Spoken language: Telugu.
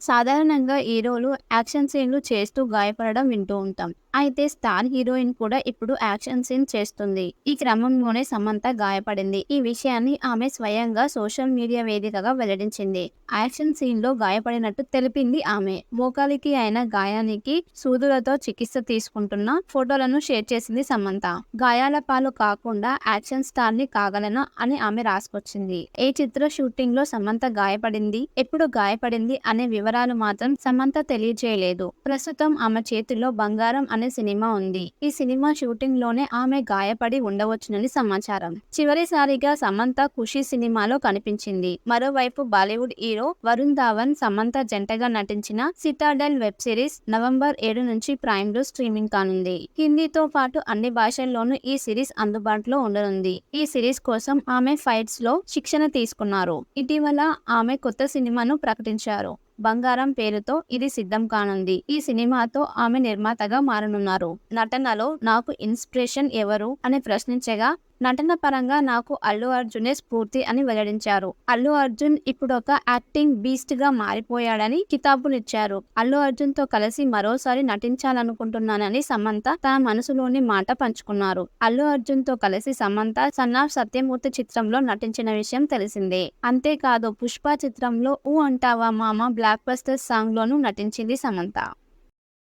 సాధారణంగా హీరోలు యాక్షన్ సీన్లు చేస్తూ గాయపడడం వింటూ ఉంటాం. అయితే స్టార్ హీరోయిన్ కూడా ఇప్పుడు యాక్షన్ సీన్ చేస్తుంది. ఈ క్రమంలోనే సమంత గాయపడింది. ఈ విషయాన్ని ఆమె స్వయంగా సోషల్ మీడియా వేదికగా వెల్లడించింది. యాక్షన్ సీన్లో గాయపడినట్టు తెలిపింది ఆమె. మోకాలికి అయిన గాయానికి సూదులతో చికిత్స తీసుకుంటున్న ఫోటోలను షేర్ చేసింది సమంత. గాయాల పాలు కాకుండా యాక్షన్ స్టార్ని కాగలను అని ఆమె రాసుకొచ్చింది. ఏ చిత్ర షూటింగ్లో సమంత గాయపడింది ఎప్పుడు గాయపడింది అనే వివరాలు మాత్రం సమంత తెలియజేయలేదు ప్రస్తుతం ఆమె చేతిలో బంగారం అనే సినిమా ఉంది. ఈ సినిమా షూటింగ్లోనే ఆమె గాయపడి ఉండవచ్చునని సమాచారం. చివరిసారిగా సమంత ఖుషి సినిమాలో కనిపించింది. మరోవైపు బాలీవుడ్ హీరో వరుణ్ ధావన్ సమంత జంటగా నటించిన సిటాడెల్ వెబ్ సిరీస్ నవంబర్ ఏడు నుంచి ప్రైమ్లో స్ట్రీమింగ్ కానుంది. హిందీతో పాటు అన్ని భాషల్లోనూ ఈ సిరీస్ అందుబాటులో ఉండనుంది. ఈ సిరీస్ కోసం ఆమె ఫైట్స్లో శిక్షణ తీసుకున్నారు. ఇటీవల ఆమె కొత్త సినిమాను ప్రకటించారు. బంగారం పేరుతో ఇది సిద్ధం కానుంది. ఈ సినిమాతో ఆమె నిర్మాతగా మారనున్నారు. నటనలో నాకు ఇన్స్పిరేషన్ ఎవరు? అని ప్రశ్నించగా నటన పరంగా నాకు అల్లు అర్జునే స్ఫూర్తి అని వెల్లడించారు. అల్లు అర్జున్ ఇప్పుడు ఒక యాక్టింగ్ బీస్ట్గా మారిపోయాడని కితాబునిచ్చారు అల్లు అర్జున్తో కలిసి మరోసారి నటించాలనుకుంటున్నానని సమంత తన మనసులోని మాట పంచుకున్నారు. అల్లు అర్జున్తో కలిసి సమంత సన్ ఆఫ్ సత్యమూర్తి చిత్రంలో నటించిన విషయం తెలిసిందే. అంతేకాదు పుష్ప చిత్రంలో ఊ అంటావా మామ బ్లాక్ బస్టర్ సాంగ్ లోనూ నటించింది సమంత.